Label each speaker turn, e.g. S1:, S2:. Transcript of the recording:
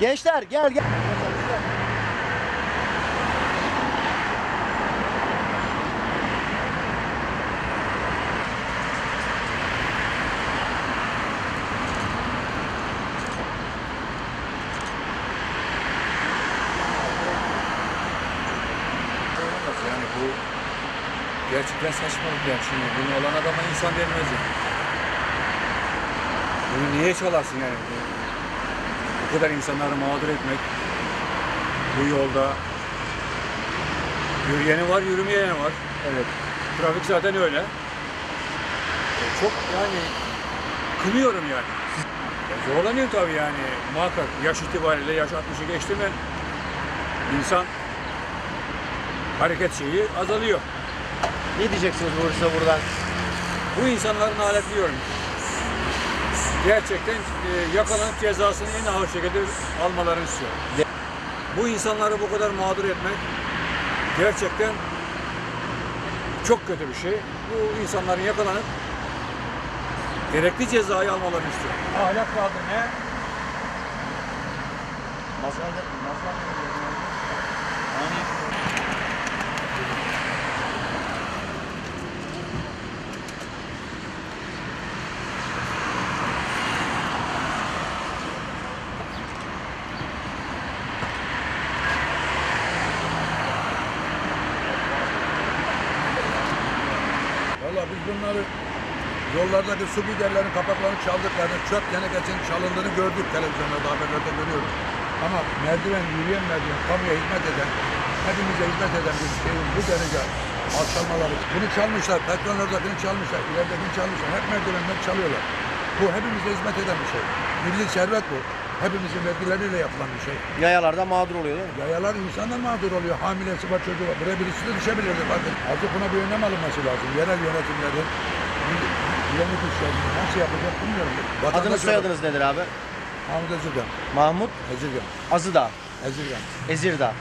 S1: Gençler gel gel.
S2: Yani bu gerçekten saçmalık yani şimdi. Bunu olan adama insan denmez yani. Bunu niye çalarsın yani? Bu kadar insanları mağdur etmek bu yolda yürüyeni var, yürümeyeni var.
S1: Evet.
S2: Trafik zaten öyle. E, Çok yani kınıyorum yani. E, Zorlanıyorum tabii yani muhakkak yaş itibariyle yaş 60'ı geçti mi insan hareket şeyi azalıyor.
S1: Ne diyeceksiniz Bursa buradan?
S2: Bu insanların aletliyorum. Gerçekten e, yakalanıp cezasını en ağır şekilde almalarını istiyorum. Bu insanları bu kadar mağdur etmek gerçekten çok kötü bir şey. Bu insanların yakalanıp gerekli cezayı almalarını istiyorum. Ahlak kaldı ne?
S3: Valla biz bunları yollardaki su giderlerin kapaklarını çaldıklarını, çöp tenekesinin çalındığını gördük televizyonlarda haberlerde görüyoruz. Ama merdiven, yürüyen merdiven, kamuya hizmet eden, hepimize hizmet eden bir şeyin bu derece alçalmaları. Bunu çalmışlar, petrol oradakini çalmışlar, ileridekini çalmışlar. Hep merdivenler çalıyorlar. Bu hepimize hizmet eden bir şey. Milli servet bu. Hepimizin vergileriyle yapılan bir şey.
S1: Yayalarda mağdur oluyor değil mi?
S3: Yayalar insanlar mağdur oluyor. Hamilesi var, çocuğu var. Buraya birisi de düşebilirdi bakın. Artık buna bir önlem alınması lazım. Yerel yönetimlerin güvenlik işlerini nasıl yapacak bilmiyorum. Vatandaş
S1: Adınız soyadınız nedir abi?
S3: Mahmut Ezirgan.
S1: Mahmut
S3: Ezirgan.
S1: Azıdağ.
S3: Ezirgan.
S1: Ezirdağ.